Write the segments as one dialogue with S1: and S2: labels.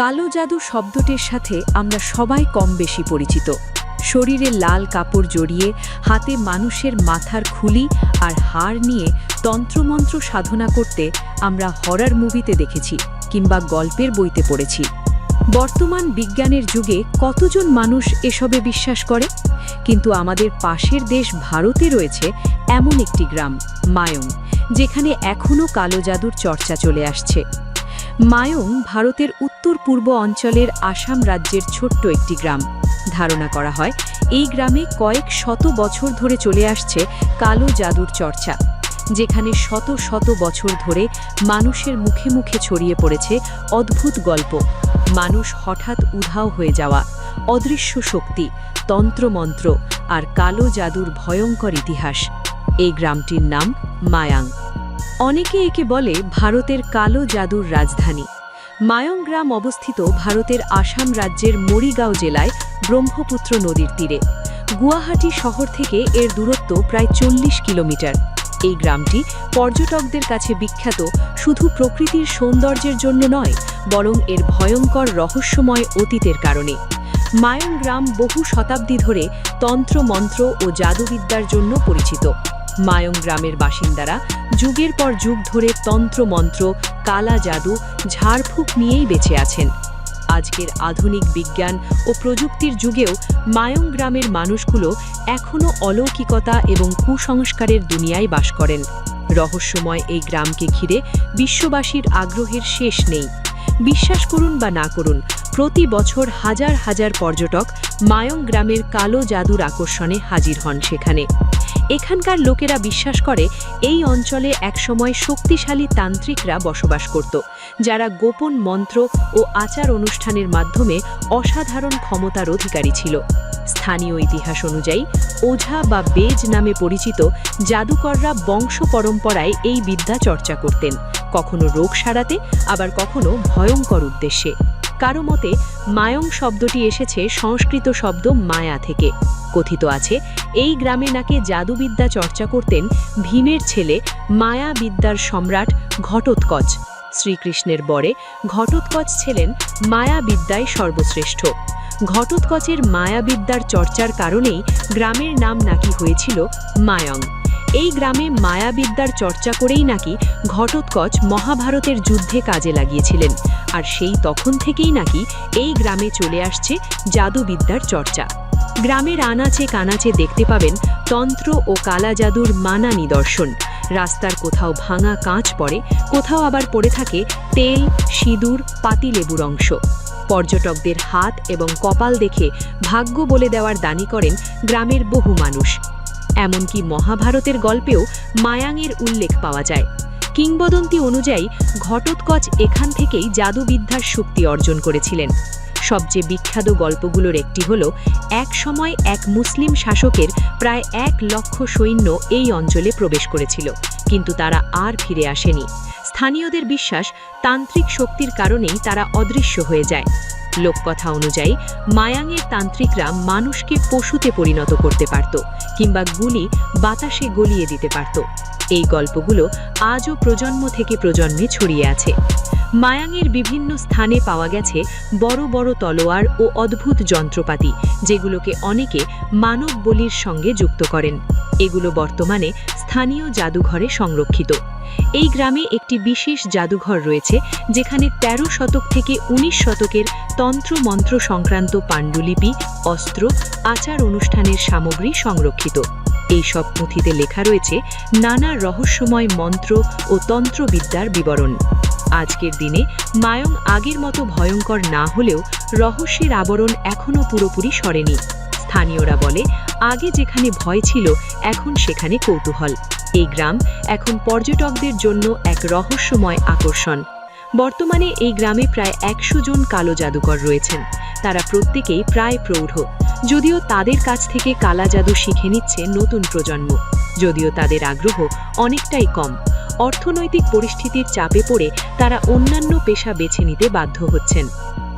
S1: কালো জাদু শব্দটির সাথে আমরা সবাই কম বেশি পরিচিত। শরীরে লাল কাপড় জড়িয়ে, হাতে মানুষের মাথার খুলি আর হাড় নিয়ে তন্ত্রমন্ত্র সাধনা করতে আমরা হরার মুভিতে দেখেছি কিংবা গল্পের বইতে পড়েছি। বর্তমান বিজ্ঞানের যুগে কতজন মানুষ এসবে বিশ্বাস করে? কিন্তু আমাদের পাশের দেশ ভারতে রয়েছে এমন একটি গ্রাম, মায়ং, যেখানে এখনও কালো জাদুর চর্চা চলে আসছে। মায়ং ভারতের উত্তর পূর্ব অঞ্চলের আসাম রাজ্যের ছোট্ট একটি গ্রাম। ধারণা করা হয়, এই গ্রামে কয়েক শত বছর ধরে চলে আসছে কালো জাদুর চর্চা, যেখানে শত শত বছর ধরে মানুষের মুখে মুখে ছড়িয়ে পড়েছে অদ্ভুত গল্প। মানুষ হঠাৎ উধাও হয়ে যাওয়া, অদৃশ্য শক্তি, তন্ত্রমন্ত্র আর কালো জাদুর ভয়ঙ্কর ইতিহাস। এই গ্রামটির নাম মায়াং। অনেকে একে বলে ভারতের কালো জাদুর রাজধানী। মায়ং গ্রাম অবস্থিত ভারতের আসাম রাজ্যের মরিগাঁও জেলায় ব্রহ্মপুত্র নদীর তীরে। গুয়াহাটি শহর থেকে এর দূরত্ব প্রায় চল্লিশ কিলোমিটার। এই গ্রামটি পর্যটকদের কাছে বিখ্যাত শুধু প্রকৃতির সৌন্দর্যের জন্য নয়, বরং এর ভয়ঙ্কর রহস্যময় অতীতের কারণে। মায়ং গ্রাম বহু শতাব্দী ধরে তন্ত্র মন্ত্র ও জাদুবিদ্যার জন্য পরিচিত। মায়ং গ্রামের বাসিন্দারা যুগের পর যুগ ধরে তন্ত্রমন্ত্র, কালা জাদু, ঝাড়ফুঁক নিয়েই বেঁচে আছেন। আজকের আধুনিক বিজ্ঞান ও প্রযুক্তির যুগেও মায়ং গ্রামের মানুষগুলো এখনও অলৌকিকতা এবং কুসংস্কারের দুনিয়ায় বাস করেন। রহস্যময় এই গ্রামকে ঘিরে বিশ্ববাসীর আগ্রহের শেষ নেই। বিশ্বাস করুন বা না করুন, প্রতি বছর হাজার হাজার পর্যটক মায়ং গ্রামের কালো জাদুর আকর্ষণে হাজির হন সেখানে। এখানকার লোকেরা বিশ্বাস করে এই অঞ্চলে একসময় শক্তিশালী তান্ত্রিকরা বসবাস করত, যারা গোপন মন্ত্র ও আচার অনুষ্ঠানের মাধ্যমে অসাধারণ ক্ষমতার অধিকারী ছিল। স্থানীয় ইতিহাস অনুযায়ী, ওঝা বা বেজ নামে পরিচিত জাদুকররা বংশ পরম্পরায় এই বিদ্যা চর্চা করতেন, কখনো রোগ সারাতে, আবার কখনো ভয়ঙ্কর উদ্দেশ্যে। কারও মতে, মায়ং শব্দটি এসেছে সংস্কৃত শব্দ মায়া থেকে। কথিত আছে, এই গ্রামে নাকি জাদুবিদ্যা চর্চা করতেন ভীমের ছেলে মায়া বিদ্যার সম্রাট ঘটোৎকচ। শ্রীকৃষ্ণের বরে ঘটোৎকচ ছিলেন মায়া বিদ্যায় সর্বশ্রেষ্ঠ। ঘটোৎকচের মায়াবিদ্যার চর্চার কারণেই গ্রামের নাম নাকি হয়েছিল মায়ং। এই গ্রামে মায়াবিদ্যার চর্চা করেই নাকি ঘটোৎকচ মহাভারতের যুদ্ধে কাজে লাগিয়েছিলেন। আর সেই তখন থেকেই নাকি এই গ্রামে চলে আসছে জাদুবিদ্যার চর্চা। গ্রামের আনাচে কানাচে দেখতে পাবেন তন্ত্র ও কালা জাদুর মানা নিদর্শন। রাস্তার কোথাও ভাঙা কাঁচ পড়ে, কোথাও আবার পড়ে থাকে তেল, সিঁদুর, পাতিলেবুর অংশ। পর্যটকদের হাত এবং কপাল দেখে ভাগ্য বলে দেওয়ার দানি করেন গ্রামের বহু মানুষ। এমনকি মহাভারতের গল্পেও মায়াংয়ের উল্লেখ পাওয়া যায়। কিংবদন্তি অনুযায়ী ঘটোৎকচ এখান থেকেই জাদুবিদ্যার শক্তি অর্জন করেছিলেন। সবচেয়ে বিখ্যাত গল্পগুলোর একটি হল, এক সময় এক মুসলিম শাসকের প্রায় এক লক্ষ সৈন্য এই অঞ্চলে প্রবেশ করেছিল, কিন্তু তারা আর ফিরে আসেনি। স্থানীয়দের বিশ্বাস, তান্ত্রিক শক্তির কারণেই তারা অদৃশ্য হয়ে যায়। লোককথা অনুযায়ী, মায়াংয়ের তান্ত্রিকরা মানুষকে পশুতে পরিণত করতে পারত, কিংবা গুলি বাতাসে গলিয়ে দিতে পারত। এই গল্পগুলো আজও প্রজন্ম থেকে প্রজন্মে ছড়িয়ে আছে। মায়াংয়ের বিভিন্ন স্থানে পাওয়া গেছে বড় বড় তলোয়ার ও অদ্ভুত যন্ত্রপাতি, যেগুলোকে অনেকে মানব বলির সঙ্গে যুক্ত করেন। এগুলো বর্তমানে স্থানীয় জাদুঘরে সংরক্ষিত। এই গ্রামে একটি বিশেষ জাদুঘর রয়েছে, যেখানে ১৩ শতক থেকে ১৯ শতকের তন্ত্র মন্ত্র সংক্রান্ত পাণ্ডুলিপি, অস্ত্র, আচার অনুষ্ঠানের সামগ্রী সংরক্ষিত। এই সব পুঁথিতে লেখা রয়েছে নানা রহস্যময় মন্ত্র ও তন্ত্রবিদ্যার বিবরণ। আজকের দিনে মায়ং আগের মতো ভয়ঙ্কর না হলেও রহস্যের আবরণ এখনও পুরোপুরি সরেনি। স্থানীয়রা বলে, আগে যেখানে ভয় ছিল, এখন সেখানে কৌতূহল। এই গ্রাম এখন পর্যটকদের জন্য এক রহস্যময় আকর্ষণ। বর্তমানে এই গ্রামে প্রায় একশো জন কালো জাদুকর রয়েছেন। তারা প্রত্যেকেই প্রায় প্রৌঢ়। যদিও তাদের কাছ থেকে কালা জাদু শিখে নিচ্ছে নতুন প্রজন্ম। যদিও তাদের আগ্রহ অনেকটাই কম। অর্থনৈতিক পরিস্থিতির চাপে পড়ে তারা অন্যান্য পেশা বেছে নিতে বাধ্য হচ্ছেন।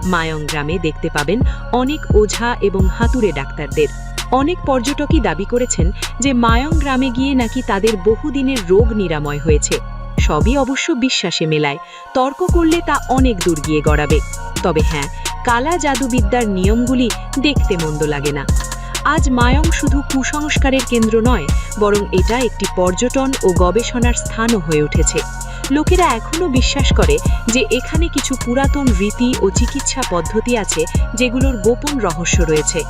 S1: মায়ং গ্রামে দেখতে পাবেন অনেক ওঝা এবং হাতুড়ে ডাক্তারদের। অনেক পর্যটকই দাবি করেছেন যে মায়ং গ্রামে গিয়ে নাকি তাদের বহুদিনের রোগ নিরাময় হয়েছে। সবই অবশ্য বিশ্বাসে মেলায়। তর্ক করলে তা অনেক দূর গিয়ে গড়াবে। তবে হ্যাঁ কালা জাদুবিদ্যার নিয়মগুলি দেখতে মন্দ লাগে না। আজ মায়ং শুধু কুসংস্কারের কেন্দ্র নয়, বরং এটা একটি পর্যটন ও গবেষণার স্থানও হয়ে উঠেছে। লোকেরা এখনও বিশ্বাস করে যে এখানে কিছু পুরাতন রীতি ও চিকিৎসা পদ্ধতি আছে যেগুলোর গোপন রহস্য রয়েছে।